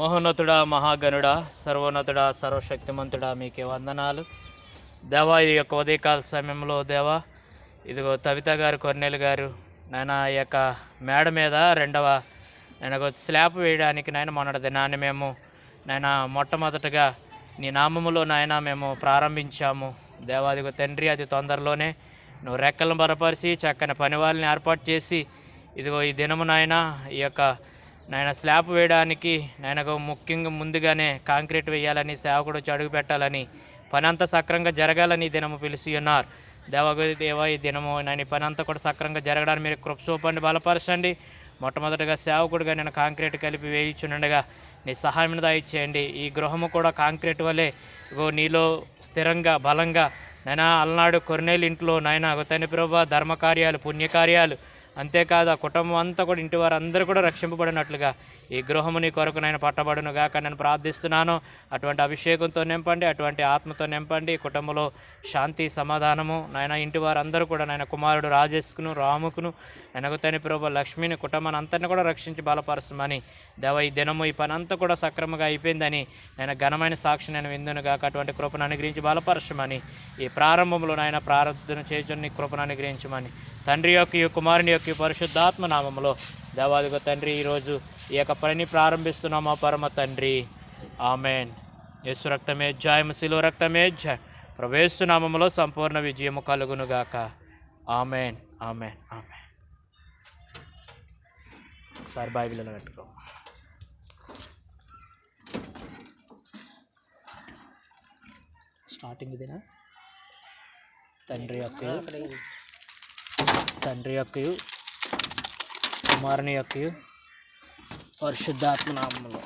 మహోన్నతుడా మహాగణుడా సర్వోన్నతుడా సర్వశక్తిమంతుడా మీకే వందనాలు. దేవా ఈ యొక్క ఉదయకాల సమయంలో దేవా ఇదిగో తవిత గారు కొన్నెలు గారు నాయన ఈ యొక్క మేడ మీద రెండవ నేను స్లాబ్ వేయడానికి నాయన మొన్నటి దినాన్ని మేము నాయన మొట్టమొదటగా నీ నామములో నాయన మేము ప్రారంభించాము. దేవాదిగో తండ్రి అది తొందరలోనే నువ్వు రెక్కలను బలపరిచి చక్కని పని వాళ్ళని ఏర్పాటు చేసి ఇదిగో ఈ దినము నాయన ఈ యొక్క నాయన స్లాబ్ వేయడానికి నాయనకు ముఖ్యంగా ముందుగానే కాంక్రీట్ వేయాలని సేవకుడు చడుగు పెట్టాలని పనంతా సక్రంగా జరగాలని దినము పిలిచి ఉన్నారు. దేవగతి దేవ ఈ దినము నేను పనంతా కూడా సక్రంగా జరగడానికి మీరు కృప బలపరచండి. మొట్టమొదటిగా సేవకుడిగా నేను కాంక్రీట్ కలిపి వేయించుండగా నీ సహాయం దయచేయండి. ఈ గృహము కూడా కాంక్రీట్ వలె ఇగో నీలో స్థిరంగా బలంగా నైనా అలనాడు కొరనేలు ఇంట్లో నాయన తని ప్రభా ధర్మకార్యాలు పుణ్యకార్యాలు అంతేకాదు ఆ కుటుంబం అంతా కూడా ఇంటి వారందరూ కూడా రక్షింపబడినట్లుగా ఈ గృహము నీ కొరకు నేను పట్టబడును గాక నేను ప్రార్థిస్తున్నాను. అటువంటి అభిషేకంతో నింపండి అటువంటి ఆత్మతో నింపండి. కుటుంబంలో శాంతి సమాధానము. నాయన ఇంటి వారందరూ కూడా నాయన కుమారుడు రాజేష్కును రాముకును ఎనగతని ప్రభు లక్ష్మిని కుటుంబాన్ని అంతని కూడా రక్షించి బలపరచమని దేవ ఈ దినము ఈ పని అంతా కూడా సక్రమంగా అయిపోయిందని నేను ఘనమైన సాక్షి నేను విందును గాక అటువంటి కృపను అనుగ్రహించి బలపరచమని ఈ ప్రారంభంలో నాయన ప్రార్థన చేయుచుని కృపను అనుగ్రహించమని తండ్రి యొక్క కుమారుని యొక్క పరిశుద్ధాత్మ నామములో దేవాదిగ తండ్రి ఈరోజు ఈ యొక్క పనిని ప్రారంభిస్తున్నామా పరమ తండ్రి. ఆమెన్. యేసు రక్తమే జాయము శిలో రక్తమే జయ ప్రవేశు నామములో సంపూర్ణ విజయము కలుగునుగాక ఆమెన్. ఆమెన్. ఆమెన్. ఒకసారి బైబిల్లో పెట్టుకో. స్టార్టింగ్ ఇదేనా? తండ్రి యొక్క తండ్రి యొక్కయు కుమారుని యొక్కయు పరిశుద్ధాత్మ నామంలో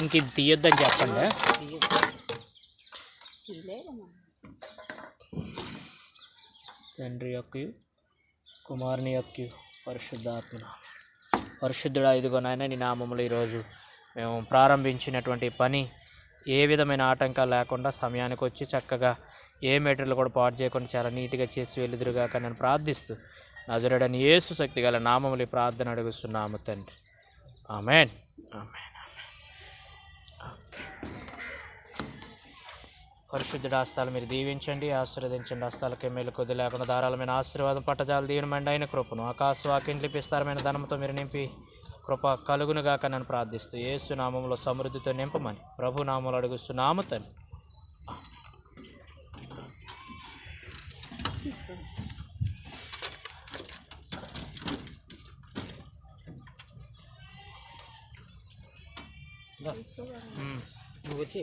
ఇంక ఇది తీయొద్దని చెప్పండి. తండ్రి యొక్కయు కుమారుని యొక్కయు పరిశుద్ధాత్మ పరిశుద్ధుడు పరిశుద్ధుడా ఇదిగో నాయన నీ నామములు ఈరోజు మేము ప్రారంభించినటువంటి పని ఏ విధమైన ఆటంకాలు లేకుండా సమయానికి వచ్చి చక్కగా ఏ మెటీరియల్ కూడా పాడు చేయకుండా చాలా నీట్గా చేసి వెళ్ళుదురుగాక నేను ప్రార్థిస్తూ నజరడని యేసు శక్తి గల నామములు ఈ ప్రార్థన అడుగుస్తున్నాము తండ్రి. ఆమెన్. ఆమెన్. పరిశుద్ధుడు హస్తాలు మీరు దీవించండి ఆశీర్వదించండి. హస్తాలకి మేలు కొద్ది లేకుండా ధారాళమైన ఆశీర్వాదం పట్టజాలు దీవనమండి అయిన కృపను ఆకాశవాక్యం విస్తారమైన ధనంతో మీరు నింపి కృప కలుగునుగాక నన్ను ప్రార్థిస్తూ ఏసునామంలో సమృద్ధితో నింపమని ప్రభునామంలో అడుగుస్తున్నాము తండ్రి. ఉమ్. నువ్వు వచ్చి